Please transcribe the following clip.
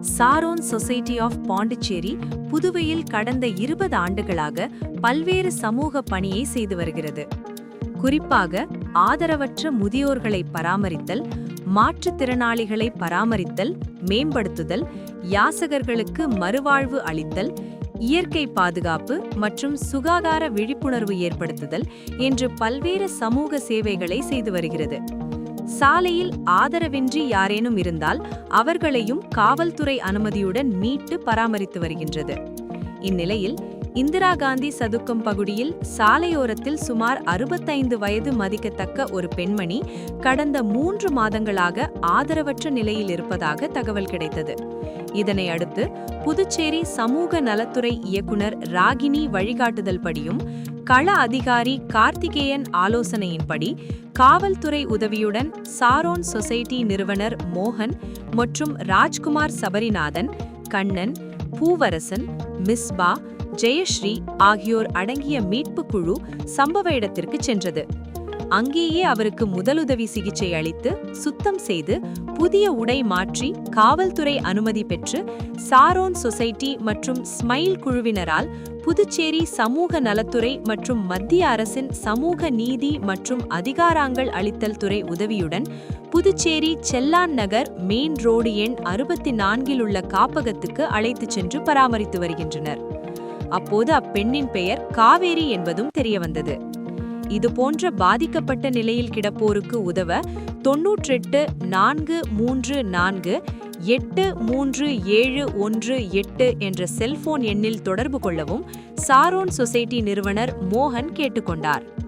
Sharon society of Pondicherry புதுவையில் கடந்த இருபது ஆண்டுகளாக பல்வேறு சமூக பணியை செய்து வருகிறது. குறிப்பாக ஆதரவற்ற முதியோர்களை பராமரித்தல் மாற்றுத்திறனாளிகளை பராமரித்தல் மேம்படுத்துதல் யாசகர்களுக்கு மறுவாழ்வு அளித்தல் இயற்கை பாதுகாப்பு மற்றும் சுகாதார விழிப்புணர்வு ஏற்படுத்துதல் என்று பல்வேறு சமூக சேவைகளை செய்து வருகிறது. சாலையில் ஆதரவின்றி யாரேனும் இருந்தால் அவர்களையும் காவல்துறை அனுமதியுடன் மீட்டு பராமரித்து வருகின்றது. இந்நிலையில் இந்திரா காந்தி சதுக்கம் பகுதியில் சாலையோரத்தில் சுமார் அறுபத்தைந்து வயது மதிக்கத்தக்க ஒரு பெண்மணி கடந்த மூன்று மாதங்களாக ஆதரவற்ற நிலையில் இருப்பதாக தகவல் கிடைத்தது. இதனை அடுத்து புதுச்சேரி சமூக நலத்துறை இயக்குனர் ராகினி வழிகாட்டுதல் படியும் கள அதிகாரி கார்த்திகேயன் ஆலோசனையின்படி காவல்துறை உதவியுடன் சாரோன் சொசைட்டி நிறுவனர் மோகன் மற்றும் ராஜ்குமார் சபரிநாதன் கண்ணன் பூவரசன் மிஸ்பா ஜெயஸ்ரீ ஆகியோர் அடங்கிய மீட்பு குழு சம்பவ இடத்திற்கு சென்றது. அங்கேயே அவருக்கு முதலுதவி சிகிச்சை அளித்து சுத்தம் செய்து புதிய உடை மாற்றி காவல்துறை அனுமதி பெற்று சாரோன் சொசைட்டி மற்றும் ஸ்மைல் குழுவினரால் புதுச்சேரி சமூக நலத்துறை மற்றும் மத்திய அரசின் சமூக நீதி மற்றும் அதிகாரங்கள் அளித்தல் துறை உதவியுடன் புதுச்சேரி செல்லான் நகர் மெயின் ரோடு எண் அறுபத்தி நான்கில் உள்ள காப்பகத்துக்கு அழைத்துச் சென்று பராமரித்து வருகின்றனர். அப்போது அப்பெண்ணின் பெயர் காவேரி என்பதும் தெரியவந்தது. இது போன்ற பாதிக்கப்பட்ட நிலையில் கிடப்போருக்கு உதவ தொன்னூற்றெட்டு நான்கு மூன்று நான்கு எட்டு மூன்று ஏழு ஒன்று எட்டு என்ற செல்போன் எண்ணில் தொடர்பு கொள்ளவும் சாரோன் சொசைட்டி நிறுவனர் மோகன் கேட்டுக்கொண்டார்.